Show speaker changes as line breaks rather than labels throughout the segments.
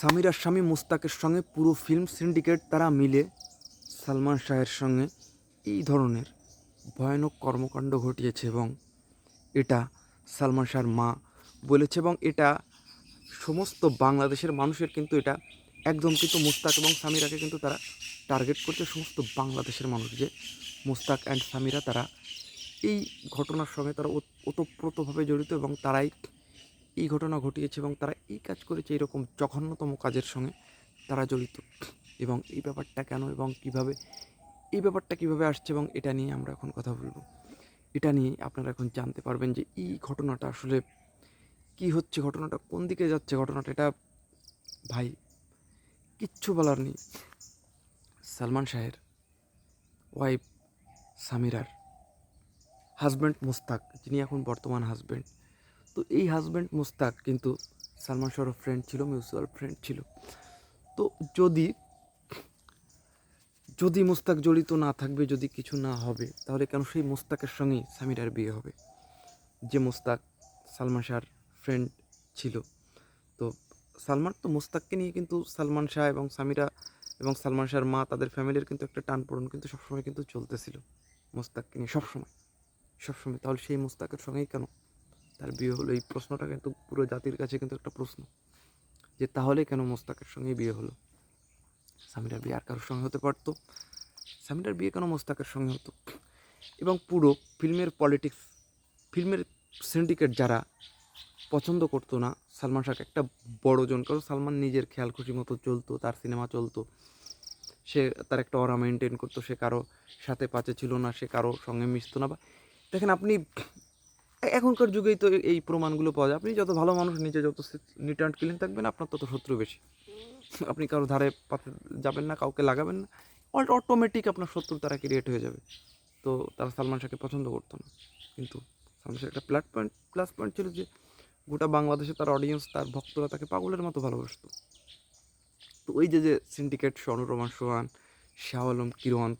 সামিরার স্বামী মুস্তাকের সঙ্গে পুরো ফিল্ম সিন্ডিকেট তারা মিলে সালমান শাহের সঙ্গে এই ধরনের ভয়ানক কর্মকাণ্ড ঘটিয়েছে এবং এটা সালমান শাহর মা বলেছে এবং এটা সমস্ত বাংলাদেশের মানুষের কিন্তু এটা একদম কিন্তু মুস্তাক এবং সামিরাকে কিন্তু তারা টার্গেট করছে সমস্ত বাংলাদেশের মানুষ যে মুস্তাক অ্যান্ড সামিরা তারা এই ঘটনার সঙ্গে তারা ওত- ওতপ্রোতভাবে জড়িত এবং তারাই এই ঘটনা ঘটিয়েছে এবং তারা এই কাজ করেছে এরকম জঘন্যতম কাজের সঙ্গে তারা জড়িত। এবং এই ব্যাপারটা কেন এবং কীভাবে, এই ব্যাপারটা কীভাবে আসছে এবং এটা নিয়ে আমরা এখন কথা বলব। এটা নিয়ে আপনারা এখন জানতে পারবেন যে এই ঘটনাটা আসলে কি হচ্ছে, ঘটনাটা কোন দিকে যাচ্ছে, ঘটনাটা এটা ভাই কিচ্ছু বলার নেই। সালমান শাহের ওয়াইফ সামিরার হাজব্যান্ড মোস্তাক, যিনি এখন বর্তমান হাজব্যান্ড তো এই হাজব্যান্ড মুস্তাক কিন্তু সালমান শাহর ফ্রেন্ড ছিল মিউচুয়াল ফ্রেন্ড ছিল। তো যদি যদি মুস্তাক জড়িত না থাকবে, যদি কিছু না হবে, তাহলে কেন সেই মুস্তাকের সঙ্গেই সামিরার বিয়ে হবে? যে মুস্তাক সালমান শাহর ফ্রেন্ড ছিল। তো সালমান তো মুস্তাককে নিয়ে কিন্তু সালমান শাহ এবং সামিরা এবং সালমান শাহর মা তাদের ফ্যামিলির কিন্তু একটা টান পড়ন কিন্তু সবসময় কিন্তু চলতেছিল। মুস্তাককে নিয়ে সবসময় সবসময়। তাহলে সেই মুস্তাকের সঙ্গেই কেন তার বিয়ে হলো। এই প্রশ্নটা কিন্তু পুরো জাতির কাছে কিন্তু একটা প্রশ্ন যে তাহলে কেন মোস্তাকের সঙ্গে বিয়ে হলো? সামিরার বিয়ে আর কারোর সঙ্গে হতে পারতো? সামিরার বিয়ে কেন মোস্তাকের সঙ্গে হতো? এবং পুরো ফিল্মের পলিটিক্স, ফিল্মের সিন্ডিকেট যারা পছন্দ করতো না, সালমান শাহকে একটা বড় জন, কারণ সালমান নিজের খেয়াল খুশি মতো চলতো, তার সিনেমা চলতো। সে তার একটা অরা মেনটেন করতো, সে কারও সাথে পাচে ছিল না, সে কারও সঙ্গে মিশতো না। বা দেখেন আপনি এখনকার যুগেই তো এই প্রমাণগুলো পাওয়া যায়। আপনি যত ভালো মানুষ নিজে যত নিট অ্যান্ড ক্লিন থাকবেন, আপনার তত শত্রু বেশি। আপনি কারও ধারে পাতে যাবেন না, কাউকে লাগাবেন না। অটোমেটিক আপনার শত্রু তারা ক্রিয়েট হয়ে যাবে। তো তারা সালমান শাহকে পছন্দ করতো না। কিন্তু সালমান শাহ একটা প্লাট পয়েন্ট প্লাস পয়েন্ট ছিল যে গোটা বাংলাদেশে তার অডিয়েন্স তার ভক্তরা তাকে পাগলের মতো ভালোবাসতো। তো ওই যে যে সিন্ডিকেট অনুরমান সোহান, শাহ আলম, কিরণ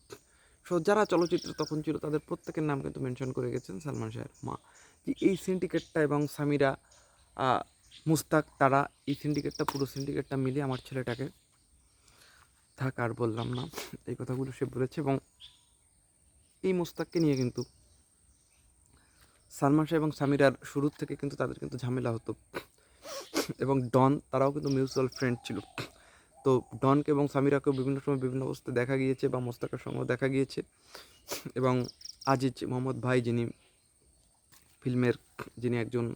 সো যারা চলচ্চিত্র তখন ছিল, তাদের প্রত্যেকের নাম কিন্তু মেনশন করে গেছেন সালমান শাহের মা। যে এই সিন্ডিকেটটা এবং সামিরা মুস্তাক, তারা এই সিন্ডিকেটটা পুরো সিন্ডিকেটটা মিলিয়ে আমার ছেলেটাকে থাক আর বললাম না, এই কথাগুলো সে বলেছে এবং এই মুস্তাককে নিয়ে কিন্তু সালমান শাহ এবং সামিরার শুরুর থেকে কিন্তু তাদের কিন্তু ঝামেলা হতো। এবং ডন, তারাও কিন্তু মিউচুয়াল ফ্রেন্ড ছিল। তো ডনকে এবং সামিরাকেও বিভিন্ন সময় বিভিন্ন অবস্থায় দেখা গিয়েছে বা মোস্তাকের সঙ্গেও দেখা গিয়েছে। এবং আজিজ মোহাম্মদ ভাই যিনি ফিল্মের যিনি একজন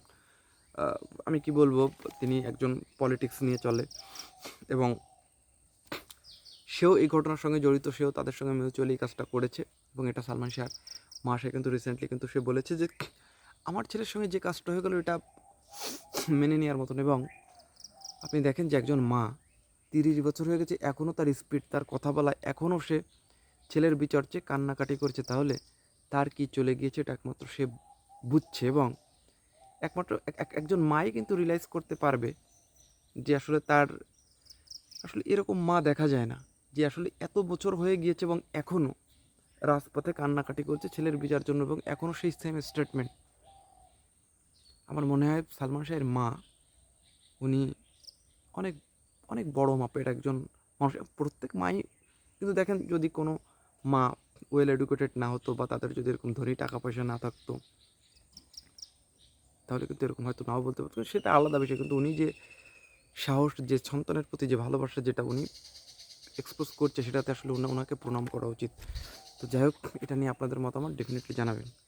আমি কি বলব, তিনি একজন পলিটিক্স নিয়ে চলে। এবং সেও এই ঘটনার সঙ্গে জড়িত, সেও তাদের সঙ্গে মিউচুয়ালি এই কাজটা করেছে। এবং এটা সালমান শাহ মা সে কিন্তু রিসেন্টলি কিন্তু সে বলেছে যে, আমার ছেলের সঙ্গে যে কাজটা হয়ে গেলো, এটা মেনে নেওয়ার মতন। এবং আপনি দেখেন যে একজন মা তিরিশ বছর হয়ে গেছে, এখনও তার স্পিড, তার কথা বলা, এখনও সে ছেলের বিচর্চে কান্নাকাটি করছে। তাহলে তার কি চলে গিয়েছে এটা একমাত্র সে বুঝছে এবং একমাত্র এক- এক- একজন মাই কিন্তু রিয়েলাইজ করতে পারবে যে আসলে তার, আসলে এরকম মা দেখা যায় না, যে আসলে এত বছর হয়ে গিয়েছে এবং এখনও রাজপথে কান্নাকাটি করছে ছেলের বিচার জন্য এবং এখনও সেই সেম স্টেটমেন্ট আমার মনে হয় সালমান শাহের মা, উনি অনেক অনেক বড় মাপের একজন মানুষ। প্রত্যেক মাই, কিন্তু দেখেন যদি কোনো মা ওয়েল এডুকেটেড না হতো বা তাদের যদি এরকম ধনী টাকা পয়সা না থাকতো, তাহলে কিন্তু এরকম হয়তো নাও বলতে পারতো। সেটা আলাদা বিষয়, কিন্তু উনি যে সাহস, যে সন্তানের প্রতি যে ভালোবাসা যেটা উনি এক্সপোজ করছে, সেটাতে আসলে ওনা- ওনাকে প্রণাম করা উচিত। তো যাই হোক, এটা নিয়ে আপনাদের মতামত ডেফিনেটলি জানাবেন।